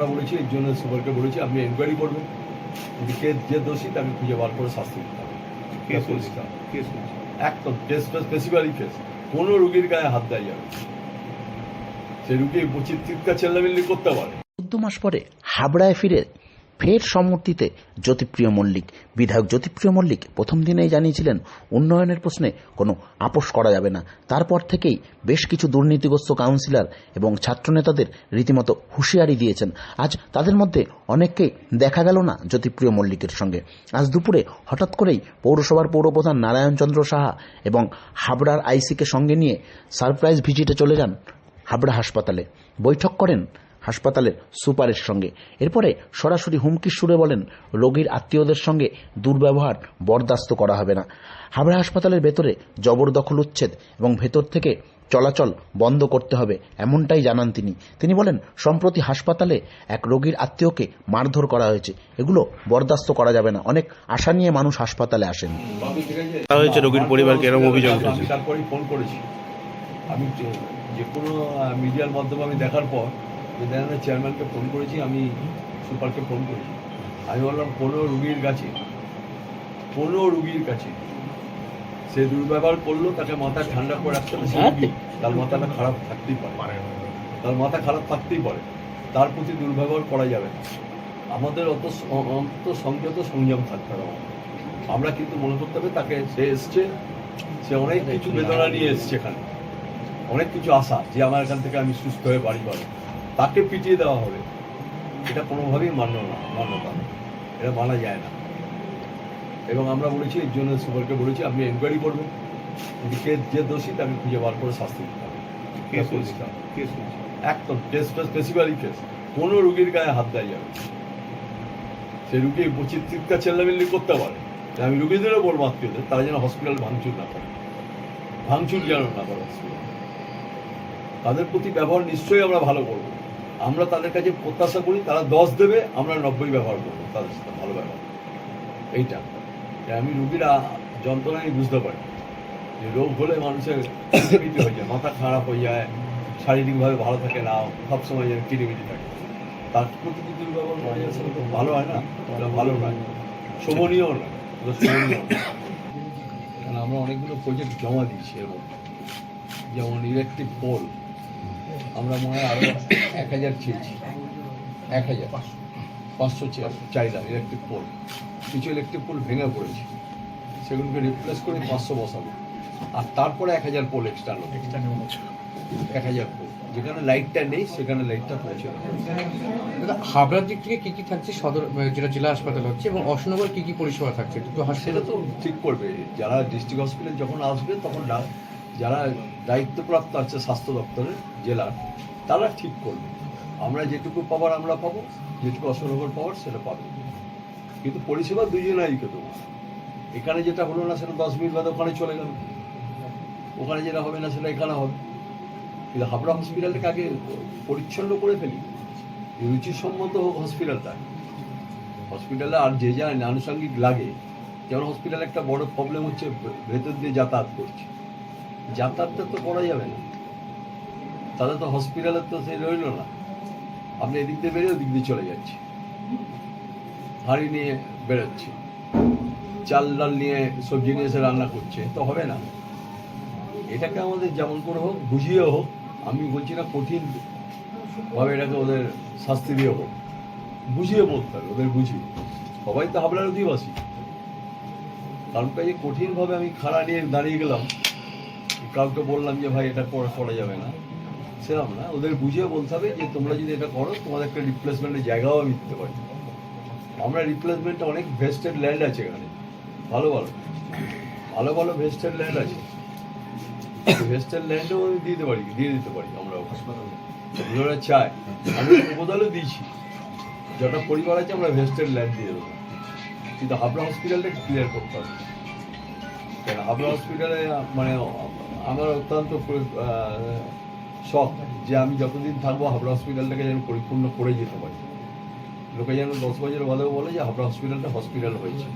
আমরা বলেছি এর জন্য সুপারকে বলেছি আপনি এনকোয়ারি করবেন। কে যে দোষী তাকে খুঁজে বার করে শাস্তি দিতে হবে? একদম কেস স্পেসিফিক্যালি কেস কোনো রুগীর গায়ে হাত দেয় যাবে। সে রুগী উচিত চিৎকার চেল্লামিল্লি করতে পারে। চোদ্দ মাস পরে হাবড়ায় ফিরে ফের সম্মতিতে জ্যোতিপ্রিয় মল্লিক, বিধায়ক জ্যোতিপ্রিয় মল্লিক প্রথম দিনেই জানিয়েছিলেন, উন্নয়নের প্রশ্নে কোনো আপোষ করা যাবে না। তারপর থেকেই বেশ কিছু দুর্নীতিগ্রস্ত কাউন্সিলর এবং ছাত্রনেতাদের রীতিমতো হুঁশিয়ারি দিয়েছেন। আজ তাদের মধ্যে অনেককেই দেখা গেল না জ্যোতিপ্রিয় মল্লিকের সঙ্গে। আজ দুপুরে হঠাৎ করেই পৌরসভার পৌরপ্রধান নারায়ণচন্দ্র সাহা এবং হাবড়ার আইসিকে সঙ্গে নিয়ে সারপ্রাইজ ভিজিটে চলে যান হাবড়া হাসপাতালে। বৈঠক করেন হাসপাতালের সুপারের সঙ্গে। এরপরে সরাসরি হুমকি সুরে বলেন রোগীর আত্মীয়দের সঙ্গে দুর্ব্যবহার বরদাস্ত করা হবে না। হাবড়া হাসপাতালের ভেতরে জবরদখল উচ্ছেদ এবং ভেতর থেকে চলাচল বন্ধ করতে হবে এমনটাই জানান তিনি। তিনি বলেন সম্প্রতি হাসপাতালে এক রোগীর আত্মীয়কে মারধর করা হয়েছে। এগুলো বরদাস্ত করা যাবে না। অনেক আশা নিয়ে মানুষ হাসপাতালে আসেন। হয়েছে রোগীর পরিবারকে এরকম অভিযোগ আমি ফোন করেছি। আমি যে- যে কোনো মিডিয়ার মাধ্যমে আমি দেখার পর বিধায়নের চেয়ারম্যানকে ফোন করেছি আমি সুপারকে ফোন করেছি। আমি বললাম কোনো রুগীর কাছে কোনো রুগীর কাছে সে দুর্ব্যবহার করল তাকে মাথা ঠান্ডা করে রাখতে হবে তার মাথাটা খারাপ থাকতেই পারে। তার মাথা খারাপ থাকতেই পারে। তার প্রতি দুর্ব্যবহার করা যাবে না। আমাদের অত অন্ত সংযত সংযম থাকতে হবে। আমরা কিন্তু মনে করতে হবে তাকে সে এসছে সে অনেক কিছু বেদনা নিয়ে এসছে এখানে। অনেক কিছু আশা যে আমার এখান থেকে আমি সুস্থ হয়ে বাড়ি পাবো। তাকে পিটিয়ে দেওয়া হবে। এটা কোনোভাবেই মান্য না মান্যতা। এটা মানা যায় না। এবং আমরা বলেছি এর জন্য সুপারকে বলেছি আপনি এনকোয়ারি করবেন। কিন্তু কে যে দোষী তাকে খুঁজে বার করে শাস্তি দিতে হবে? একদম কেস স্পেসিফিক্যালি কেস কোনো রুগীর গায়ে হাত দেওয়া যাবে না। সে রুগী বচিত চিৎকার চেল্লামিল্লি করতে পারে। আমি রুগীদেরও বলব আত্মীয়দের তারা যেন হসপিটাল ভাঙচুর না করে। ভাঙচুর যেন না করে হসপিটাল তাদের প্রতি ব্যবহার নিশ্চয়ই আমরা ভালো করব। আমরা তাদের কাছে প্রত্যাশা করি, তারা দশ দেবে, আমরা নব্বই ব্যবহার করব তাদের সাথে ভালো ব্যবহার। এইটা। আমি রুগীরা যন্ত্রণায় বুঝতে পারি। যে রোগ হলে মানুষের কিরিমিটি হয়ে যায়, মাথা খারাপ হয়ে যায়, শারীরিকভাবে ভালো থাকে না, সবসময় যেন কিরিমিটি থাকে। তার প্রতি দুর্ব্যবহার করা যায় সেটা তো ভালো হয় না? ভালো নয়। শোভনীয় নয়। শোভনীয় কারণ আমরা অনেকগুলো প্রজেক্ট জমা দিচ্ছি এর মধ্যে। যেমন ইলেকট্রিক পোল আমরা মনে হয় আরও এক হাজার চেয়েছি এক হাজার। পাঁচশো চাহিদা ইলেকট্রিক পোল কিছু ইলেকট্রিক পোল ভেঙে পড়েছে। সেগুলোকে রিপ্লেস করে পাঁচশো বসাবো। আর তারপরে এক হাজার পোল এক্সট্রা নেব এক হাজার পোল যেখানে লাইটটা নেই সেখানে লাইটটা পৌঁছে হাবড়ার দিক থেকে কী কী থাকছে? সদর যেটা জেলা হাসপাতাল হচ্ছে এবং অশোকনগর কী কী পরিষেবা থাকছে? সেটা তো ঠিক করবে। যারা ডিস্ট্রিক্ট হসপিটাল যখন আসবে তখন যারা দায়িত্বপ্রাপ্ত আছে স্বাস্থ্য দপ্তরের জেলার, তারা ঠিক করবে। আমরা যেটুকু পাওয়ার আমরা পাবো, যেটুকু অসনগর পাওয়ার সেটা পাবে। কিন্তু পরিষেবা দুজনাইকে দেবো। এখানে যেটা হলো না সেটা দশ মিনিট বাদে ওখানে চলে গেল। ওখানে যেটা হবে না সেটা এখানে হবে। কিন্তু হাবড়া হসপিটালটাকে আগে পরিচ্ছন্ন করে ফেলি। রুচিসম্মত হোক হসপিটালটা হসপিটালে আর যে যা আনুষঙ্গিক লাগে। যেমন হসপিটালে একটা বড় প্রবলেম হচ্ছে ভেতর দিয়ে যাতায়াত করছে। যাতায়াতটা তো করা যাবে না। তাহলে তো হসপিটালের তো সে রইল না। আপনি এদিক দিয়ে বেরিয়ে ওদিক দিয়ে চলে যাচ্ছে হাঁড়ি নিয়ে বেরোচ্ছে। চাল ডাল নিয়ে সবজি নিয়ে এসে রান্না করছে, তো হবে না। এটাকে আমাদের যেমন করে হোক বুঝিয়ে হোক, আমি বলছি না কঠিন ভাবে এটাকে ওদের শাস্তি দিয়ে হোক। বুঝিয়ে বলতে হবে, ওদের বুঝিয়ে। সবাই তো হাবড়ার অধিবাসী। কারণ কঠিনভাবে আমি খাড়া নিয়ে দাঁড়িয়ে গেলাম কাউকে বললাম যে ভাই এটা করা করা যাবে না, সেরকম না। ওদের বুঝিয়ে বলতে হবে যে তোমরা যদি এটা করো, তোমাদের একটা রিপ্লেসমেন্টের জায়গাও আমি দিতে পারি। আমরা রিপ্লেসমেন্টে অনেক ভেস্টেড ল্যান্ড আছে এখানে। ভালো ভালো। ভালো ভালো ভেস্টেড ল্যান্ড আছে। ভেস্টেড ল্যান্ডও আমি দিয়ে দিতে পারি, দিয়ে দিতে পারি আমরা ওরা চায়। আমি প্রপোজালও দিয়েছি। যটা পরিবার আছে আমরা ভেস্টেড ল্যান্ড দিয়ে দেবো। কিন্তু হাবড়া হসপিটালটা ক্লিয়ার করতে হবে। কারণ হাবড়া হসপিটালে মানে আমার অত্যন্ত শখ যে আমি যতদিন থাকব হাবড়া হসপিটালটাকে যেন পরিপূর্ণ করে যেতে পারি। লোকে যেন দশ বছর বাদেও বলে যে হাবড়া হসপিটালটা হসপিটাল হয়েছে।